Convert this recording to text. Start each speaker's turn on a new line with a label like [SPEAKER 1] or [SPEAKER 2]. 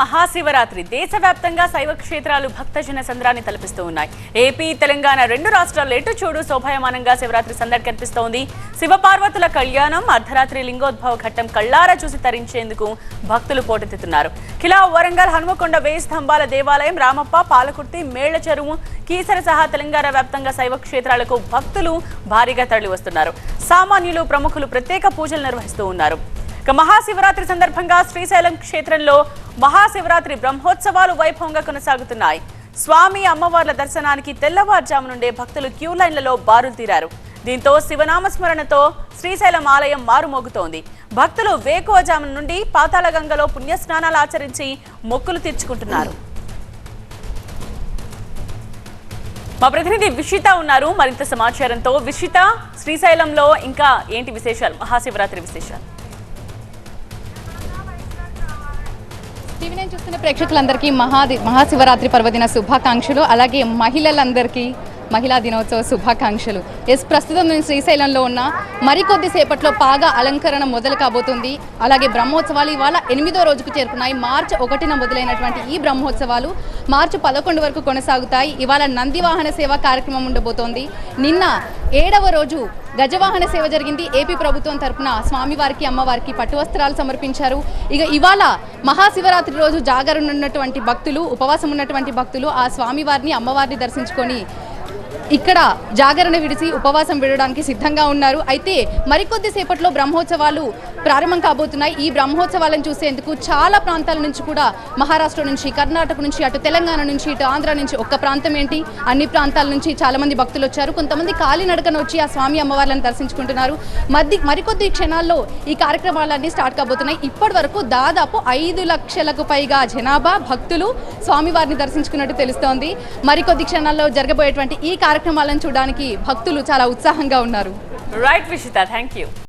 [SPEAKER 1] మహాశివరాత్రి. దేశవ్యాప్తంగా శైవ క్షేత్రాలు భక్తజన సంద్రాన్ని తలపిస్తూ ఉన్నాయి. ఏపీ తెలంగాణ రెండు రాష్ట్రాల్లో ఎటు చూడు శోభాయమానంగా శివరాత్రి సందడి కనిపిస్తోంది. శివపార్వతుల కళ్యాణం అర్ధరాత్రి లింగోద్భవ ఘట్టం కళ్ళారా చూసి తరించేందుకు భక్తులు పోటెత్తుతున్నారు కిలా వరంగల్ హనుమకొండ వేయి స్తంభాల దేవాలయం రామప్ప పాలకుర్తి మేళ్ళ చెరువు కీసర సహా తెలంగాణ వ్యాప్తంగా శైవ క్షేత్రాలకు భక్తులు భారీగా తరలి వస్తున్నారు సామాన్యులు ప్రముఖులు ప్రత్యేక పూజలు నిర్వహిస్తూ ఉన్నారు. ఇక మహాశివరాత్రి సందర్భంగా శ్రీశైలం క్షేత్రంలో మహాశివరాత్రి బ్రహ్మోత్సవాలు వైభవంగా కొనసాగుతున్నాయి. స్వామి అమ్మవార్ల దర్శనానికి తెల్లవారుజాము నుండే భక్తులు క్యూ లైన్లలో బారులు తీరారు. దీంతో శివనామస్మరణతో శ్రీశైలం ఆలయం మారుమోగుతోంది. భక్తులు వేకువజాము నుండి పాతాళగంగలో పుణ్యస్నానాలు ఆచరించి మొక్కులు తీర్చుకుంటున్నారు. మా ప్రతినిధి విషిత ఉన్నారు. మరింత సమాచారంతో విషిత శ్రీశైలంలో ఇంకా ఏంటి విశేషాలు? మహాశివరాత్రి విశేషాలు.
[SPEAKER 2] నేను చూస్తున్న ప్రేక్షకులందరికీ మహాది మహాశివరాత్రి పర్వదిన శుభాకాంక్షలు. అలాగే మహిళలందరికీ మహిళా దినోత్సవ శుభాకాంక్షలు. ఎస్ ప్రస్తుతం నేను శ్రీశైలంలో ఉన్న. మరికొద్ది సేపట్లో పాగా అలంకరణ మొదలు కాబోతుంది. అలాగే బ్రహ్మోత్సవాలు ఇవాళ ఎనిమిదో రోజుకు చేరుకున్నాయి. మార్చి ఒకటిన మొదలైనటువంటి ఈ బ్రహ్మోత్సవాలు మార్చి పదకొండు వరకు కొనసాగుతాయి. ఇవాళ నంది వాహన సేవ కార్యక్రమం ఉండబోతోంది. నిన్న ఏడవ రోజు గజవాహన సేవ జరిగింది. ఏపీ ప్రభుత్వం తరఫున స్వామివారికి అమ్మవారికి పట్టు వస్త్రాలు సమర్పించారు. ఇక ఇవాళ మహాశివరాత్రి రోజు జాగరణ ఉన్నటువంటి భక్తులు ఉపవాసం ఉన్నటువంటి భక్తులు ఆ స్వామివారిని అమ్మవారిని దర్శించుకొని ఇక్కడ జాగరణ విడిచి ఉపవాసం విడడానికి సిద్ధంగా ఉన్నారు. అయితే మరికొద్ది సేపట్లో బ్రహ్మోత్సవాలు ప్రారంభం కాబోతున్నాయి. ఈ బ్రహ్మోత్సవాలను చూసేందుకు చాలా ప్రాంతాల నుంచి కూడా మహారాష్ట్ర నుంచి కర్ణాటక నుంచి అటు తెలంగాణ నుంచి ఇటు ఆంధ్ర నుంచి ఒక్క ప్రాంతం ఏంటి? అన్ని ప్రాంతాల నుంచి చాలా మంది భక్తులు వచ్చారు. కొంతమంది కాలినడకన వచ్చి ఆ స్వామి అమ్మవార్లను దర్శించుకుంటున్నారు. మధ్య మరికొద్ది క్షణాల్లో ఈ కార్యక్రమాలన్నీ స్టార్ట్ కాబోతున్నాయి. ఇప్పటి వరకు దాదాపు ఐదు లక్షలకు పైగా జనాభా భక్తులు స్వామివారిని దర్శించుకున్నట్టు తెలుస్తోంది. మరికొద్ది క్షణాల్లో జరగబోయేటువంటి ఈ కార్యక్రమాలను చూడడానికి భక్తులు చాలా ఉత్సాహంగా ఉన్నారు.
[SPEAKER 1] Right విషిత thank you